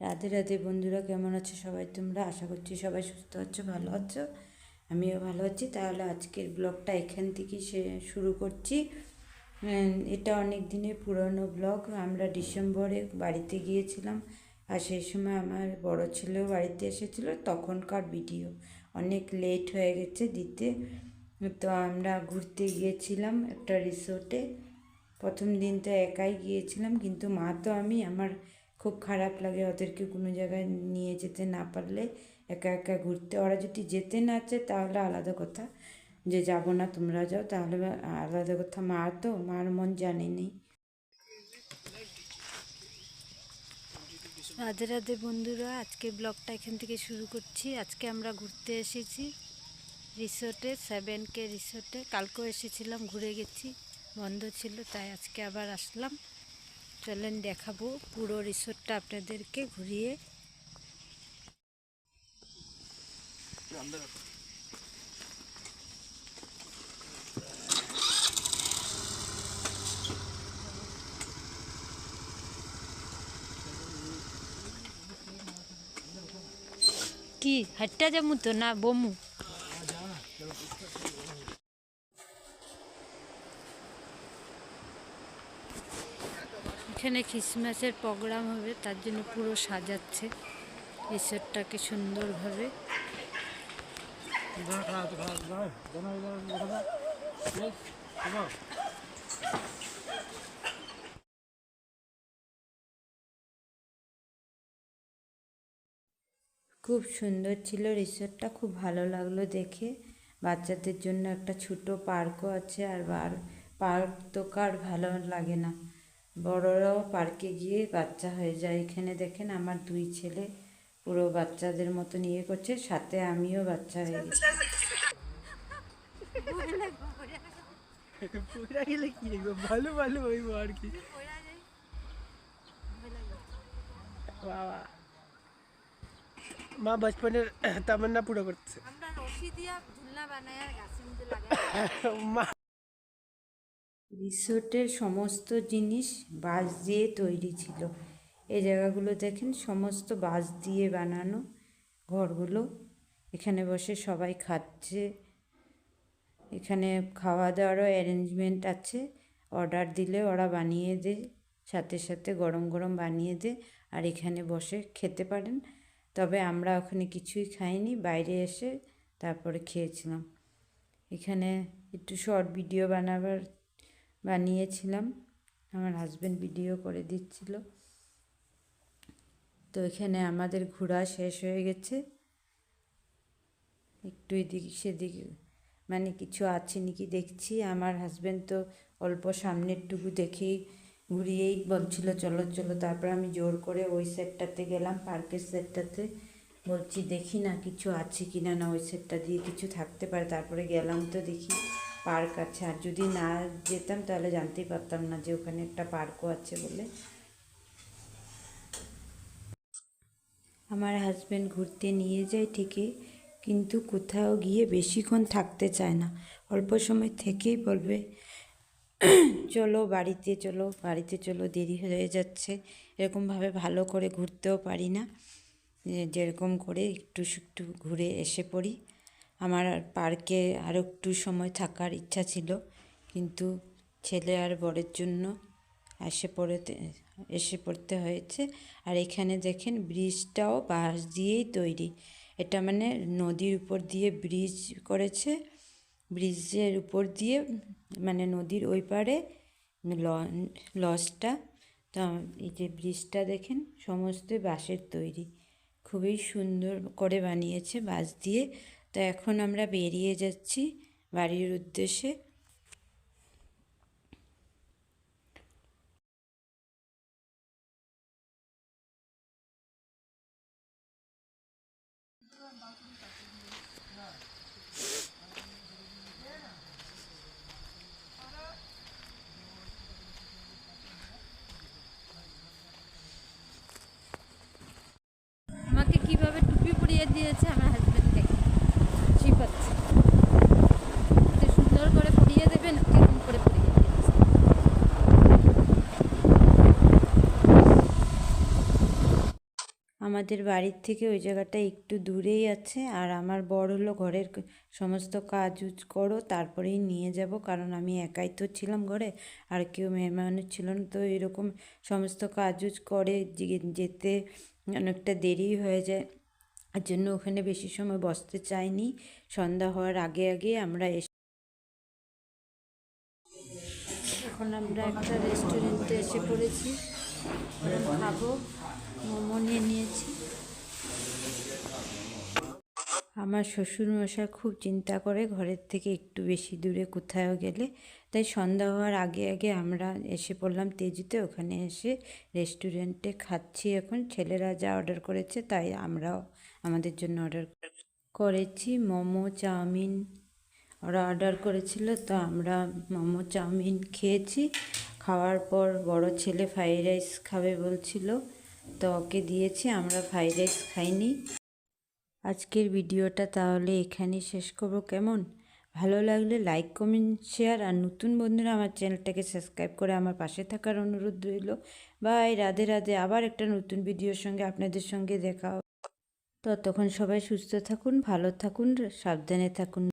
রাধে রাধে বন্ধুরা, কেমন আছো সবাই তোমরা? আশা করছি সবাই সুস্থ আছো, ভালো আছো। আমিও ভালো আছি। তাহলে আজকের ব্লগটা এখান থেকেই সে শুরু করছি। এটা অনেক দিনের পুরনো ব্লগ। আমরা ডিসেম্বরে বাড়িতে গিয়েছিলাম আর সেই সময় আমার বড় ছেলেও বাড়িতে এসেছিল। তখনকার ভিডিও অনেক লেট হয়ে গেছে দিতে। তো আমরা ঘুরতে গিয়েছিলাম একটা রিসোর্টে। প্রথম দিন তো একাই গিয়েছিলাম, কিন্তু মা তো আমি, আমার খুব খারাপ লাগে ওদেরকে কোনো জায়গায় নিয়ে যেতে না পারলে একা একা ঘুরতে। ওরা যদি যেতে না চায় তাহলে আলাদা কথা যে যাব না, তোমরা যাও, তাহলে আলাদা কথা। মা তো, মার মন জানেনি রাধে রাধে বন্ধুরা, আজকে ব্লগটা এখান থেকে শুরু করছি। আজকে আমরা ঘুরতে এসেছি রিসোর্টে, সেভেন কে রিসোর্টে। কালকেও এসেছিলাম, ঘুরে গেছি, বন্ধ ছিল, তাই আজকে আবার আসলাম। চলেন দেখাবো। পুরো রিসোর্টটা আপনাদেরকে ঘুরিয়ে। কি? হাট্টা যাব তো না? বমু? এখানে খ্রিসমাসের প্রোগ্রাম হবে, তার জন্য পুরো সাজাচ্ছে। রিসোর্টটাকে সুন্দরভাবে। খুব সুন্দর ছিল রিসোর্টটা, খুব ভালো লাগল দেখে। বাচ্চাদের জন্য একটা ছোট পার্কও আছে, আর পার্ক তো কার ভালো লাগে না। বড়রাও পার্কে গিয়ে বাচ্চা হয়ে যায়। এখানে দেখেন আমার দুই ছেলে পুরো বাচ্চাদের মতো নিয়ে করছে সাথে আমিও বাচ্চা হয়ে গেছি। গেলে কি ভালো ভালো হইব আর কি। বাবা। মা বচপনের তামান্না পুরো করছে আমরা রশি দিয়া ঝুলনা বানায় আর মধ্যে লাগাই। মা রিসোর্টের সমস্ত জিনিস বাঁশ দিয়ে তৈরি ছিল। এই জায়গাগুলো দেখেন, সমস্ত বাঁশ দিয়ে বানানো ঘরগুলো। এখানে বসে সবাই খাচ্ছে। এখানে খাওয়া দাওয়ারও অ্যারেঞ্জমেন্ট আছে। অর্ডার দিলে ওরা বানিয়ে দেয়, সাথে সাথে গরম গরম বানিয়ে দেয়, আর এখানে বসে খেতে পারেন। তবে আমরা ওখানে কিছুই খাইনি, বাইরে এসে তারপরে খেয়েছিলাম। এখানে একটু শর্ট ভিডিও বানাবার বানিয়েছিলাম। আমার হাজব্যান্ড ভিডিও করে দিচ্ছিল। তো এখানে আমাদের ঘোরা শেষ হয়ে গেছে। একটু এদিক সেদিক মানে কিছু আছে নাকি দেখছি। আমার হাজব্যান্ড তো অল্প সামনেরটুকু দেখেই ঘুরিয়েই বলছিল, চলো চলো। তারপর আমি জোর করে ওই সেটটাতে গেলাম পার্কের সেটটাতে বলছি, দেখি না কিছু আছে কি না না ওই সেটটা দিয়ে কিছু থাকতে পারে। তারপরে গেলাম তো দেখি পার্ক আছে। আর যদি না যেতাম তাহলে জানতেই পারতাম না যে ওখানে একটা পার্কও আছে বলে। আমার হাজব্যান্ড ঘুরতে নিয়ে যায় ঠিকই, কিন্তু কোথাও গিয়ে বেশিক্ষণ থাকতে চায় না। অল্প সময় থেকেই বলবে, চলো বাড়িতে চলো বাড়িতে চলো, দেরি হয়ে যাচ্ছে। এরকমভাবে ভালো করে ঘুরতেও পারি না। যেরকম করে একটু একটু ঘুরে এসে পড়ি। আমার পার্কে আরও একটু সময় থাকার ইচ্ছা ছিল। কিন্তু ছেলে আর বরের জন্য এসে পড়তে এসে পড়তে হয়েছে। আর এখানে দেখেন ব্রিজটাও বাঁশ দিয়েই তৈরি। এটা মানে নদীর উপর দিয়ে ব্রিজ করেছে। ব্রিজের উপর দিয়ে মানে নদীর ওই পারে লজটা। তো এই যে ব্রিজটা দেখেন, সমস্ত বাঁশের তৈরি। খুবই সুন্দর করে বানিয়েছে বাঁশ দিয়ে। তো এখন আমরা বেরিয়ে যাচ্ছি বাড়ির উদ্দেশ্যে। আমাকে কীভাবে টুপি পরিয়ে দিয়েছে আমার হাজবেন্ড দেখে খুশি পাচ্ছে এত সুন্দর করে পরিয়ে দেবেন কীরকম করে পরিয়ে দিয়েছে আমাদের বাড়ির থেকে ওই জায়গাটা একটু দূরেই আছে, আর আমার বড় হলো ঘরের সমস্ত কাজ উজ, করো, তারপরেই নিয়ে যাব, কারণ আমি একাই তো ছিলাম ঘরে, আর কেউ মেহমানও ছিল না, তো এরকম সমস্ত কাজ উজ করে যেতে অনেকটা দেরি হয়ে যায়। আর জন্য ওখানে বেশি সময় বসতে চাইনি, সন্ধ্যা হওয়ার আগে আগে আমরা এসে, এখন আমরা একটা রেস্টুরেন্টে এসে পড়েছি খাব। মোমো নিয়ে নিয়েছি। আমার শ্বশুর মশাই খুব চিন্তা করে ঘরের থেকে একটু বেশি দূরে কোথাও গেলে। তাই সন্ধ্যা হওয়ার আগে আগে আমরা এসে পড়লাম তেজুতে। ওখানে এসে রেস্টুরেন্টে খাচ্ছি এখন। ছেলেরা যা অর্ডার করেছে তাই আমরাও আমাদের জন্য অর্ডার করেছি। মোমো, চাউমিন, ওরা অর্ডার করেছিল তো আমরা মোমো, চাউমিন খেয়েছি। খাওয়ার পর বড় ছেলে ফ্রাইড রাইস খাবে বলছিল। তো ওকে দিয়েছি, আমরা ফ্রাইড রাইস খাইনি। আজকের ভিডিওটা তাহলে এখানেই শেষ করব, কেমন? ভালো লাগলে লাইক, কমেন্ট, শেয়ার, আর নতুন বন্ধুরা আমার চ্যানেলটাকে সাবস্ক্রাইব করে আমার পাশে থাকার অনুরোধ রইল। বাই, রাধে রাধে, আবার একটা নতুন ভিডিওর সঙ্গে আপনাদের সঙ্গে দেখা। ততক্ষণ সবাই সুস্থ থাকুন, ভালো থাকুন, সাবধানে থাকুন।